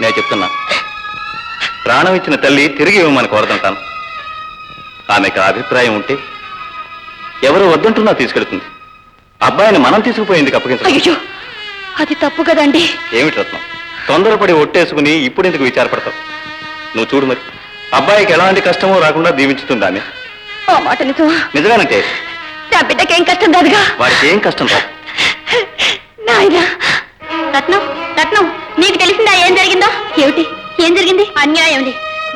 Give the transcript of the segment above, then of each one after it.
నేను చెప్తున్నా. ప్రాణం ఇచ్చిన తల్లి తిరిగి ఇవ్వమని కోరదంటాను ఆమెకు అభిప్రాయం ఉంటే ఎవరు వద్దంటున్నా తీసుకెడుతుంది అబ్బాయిని మనం తీసుకుపోయింది అప్పగించడం? అయ్యో అది తప్పు కదండి. ఏమిటి రత్నం? తొందరపడి ఒట్టేసుకుని ఇప్పుడు ఎందుకు విచారపడతావు నువ్వు చూడు మరి అబ్బాయికి ఎలాంటి కష్టమో రాకుండా దీవించుతుంది ఆమె. నిజమేనంటే? నా బిడ్డకేం కష్టం వాడికి ఏం కష్టం రాదు? జరిగిందో? ఏమిటి? ఏం జరిగింది? అన్యాయం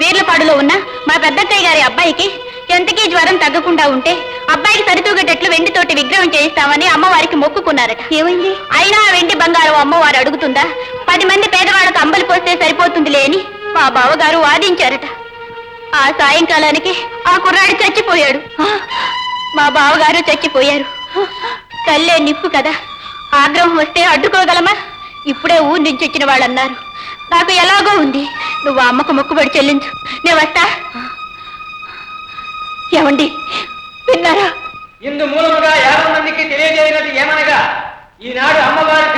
వీర్లపాడులో ఉన్న మా పెద్దత్తయ్య గారి అబ్బాయికి ఎంతకీ జ్వరం తగ్గకుండా ఉంటే అబ్బాయికి సరితూగేటట్లు వెండితోటి విగ్రహం చేయిస్తామని అమ్మవారికి మొక్కుకున్నారట. ఏమైంది? అయినా వెండి బంగారం అమ్మవారు అడుగుతుందా? పది మంది పేదవాళ్ళకు అంబలి పోస్తే సరిపోతుందిలే అని మా బావగారు వాదించారట. ఆ సాయంకాలానికి ఆ కుర్రాడు చచ్చిపోయాడు. మా బావగారు చచ్చిపోయారు. కల్లే నిప్పు కదా. ఆగ్రహం వస్తే అడ్డుకోగలమా? ఇప్పుడే ఊరి నుంచి వచ్చిన వాళ్ళు అన్నారు నాకు ఎలాగో ఉంది. నువ్వు ఆ అమ్మకు మొక్కుబడి చెల్లించు. నేను వస్తా. ఏమండి? విన్నారా? ఇందు మూలముగా యాభై మందికి తెలియజేయనది ఏమనగా ఈనాడు అమ్మవారి